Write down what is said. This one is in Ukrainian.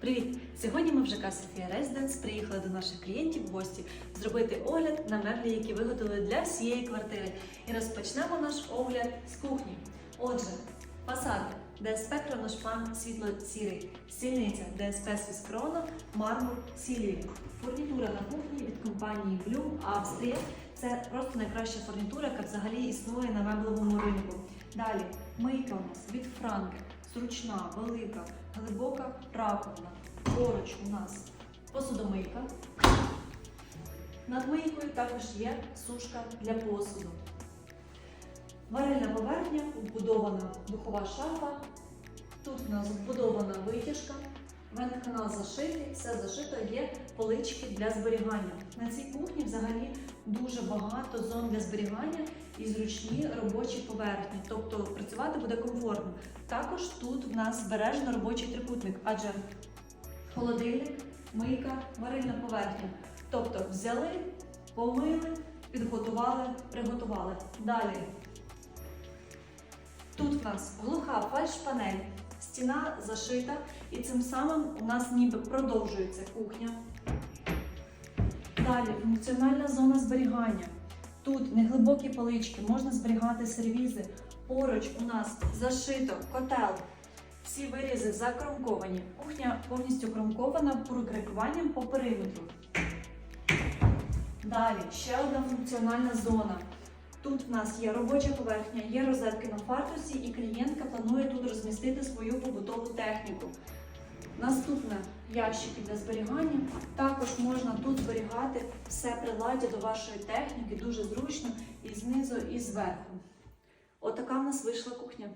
Привіт! Сьогодні ми в ЖК Софія Резиденс приїхали до наших клієнтів в гості зробити огляд на меблі, які виготовили для всієї квартири. І розпочнемо наш огляд з кухні. Отже, фасад ДСП Кроношпан світло-сірий, стільниця ДСП Свіскрона, мармур Сілію. Фурнітура на кухні від компанії Bloom Австрія. Це просто найкраща фурнітура, яка взагалі існує на меблевому ринку. Далі мийка у нас від Франки, зручна, велика, глибока раковина. Поруч у нас посудомийка. Над мийкою також є сушка для посуду. Варильна поверхня, вбудована духова шафа. Тут у нас вбудована витяжка. Вентканал зашитий, все зашито, є полички для зберігання. На цій кухні взагалі багато зон для зберігання і зручні робочі поверхні, тобто працювати буде комфортно. Також тут в нас збережено робочий трикутник, адже холодильник, мийка, варильна поверхня. Тобто взяли, помили, підготували, приготували. Далі. Тут в нас глуха фальш-панель, стіна зашита, і цим самим у нас ніби продовжується кухня. Далі функціональна зона зберігання. Тут неглибокі полички, можна зберігати сервізи. Поруч у нас зашито котел. Всі вирізи закромковані. Кухня повністю кромкована прикрикуванням по периметру. Далі ще одна функціональна зона. Тут в нас є робоча поверхня, є розетки на фартусі, і клієнтка планує тут розмістити свою побутову техніку. Наступне ящики для зберігання. Також можна тут зберігати все приладдя до вашої техніки, дуже зручно і знизу, і зверху. Отака в нас вийшла кухня.